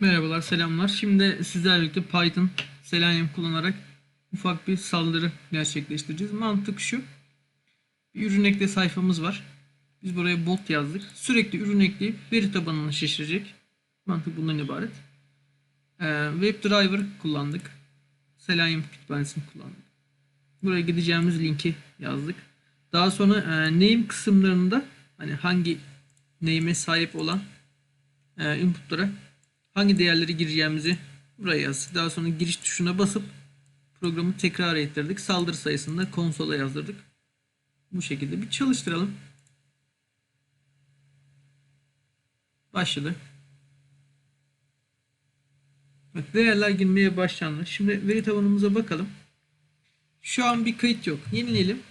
Merhabalar, selamlar. Şimdi sizlerle birlikte Python, Selenium kullanarak ufak bir saldırı gerçekleştireceğiz. Mantık şu. Bir ürün ekle sayfamız var. Biz buraya bot yazdık. Sürekli ürün ekleyip veri tabanını şişirecek. Mantık bundan ibaret. Ee, WebDriver kullandık. Selenium kütüphanesini kullandık. Buraya gideceğimiz linki yazdık. Daha sonra e, name kısımlarında hani hangi name'e sahip olan e, inputlara hangi değerleri gireceğimizi buraya yazdık. Daha sonra giriş tuşuna basıp programı tekrar ettirdik. Saldırı sayısını da konsola yazdırdık. Bu şekilde bir çalıştıralım. Başladı. Evet, değerler girmeye başlandı. Şimdi veri tabanımıza bakalım. Şu an bir kayıt yok. Yenileyelim.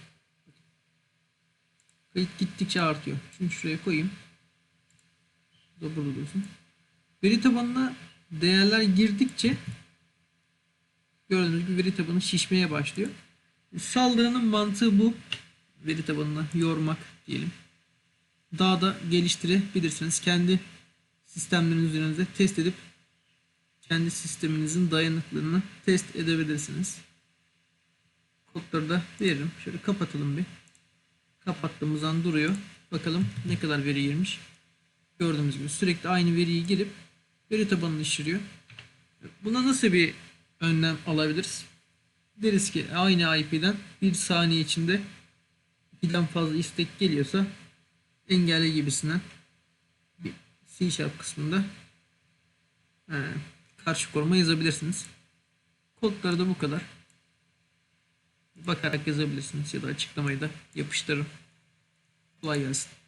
Kayıt gittikçe artıyor. Şimdi şuraya koyayım. Bu da burada dursun. Veri tabanına değerler girdikçe gördüğünüz gibi veri tabanı şişmeye başlıyor. Saldırının mantığı bu. Veri tabanını yormak diyelim. Daha da geliştirebilirsiniz. Kendi sistemleriniz üzerinizde test edip kendi sisteminizin dayanıklılığını test edebilirsiniz. Kodları da veririm. Şöyle kapatalım bir. Kapattığımız an duruyor. Bakalım ne kadar veri girmiş. Gördüğümüz gibi sürekli aynı veriyi girip veri tabanını şişiriyor. Buna nasıl bir önlem alabiliriz? Deriz ki aynı IP'den bir saniye içinde birden fazla istek geliyorsa engelle gibisinden bir C Sharp kısmında he, karşı koruma yazabilirsiniz. Kodları da bu kadar. Bakarak yazabilirsiniz ya da açıklamayı da yapıştırın. Kolay gelsin.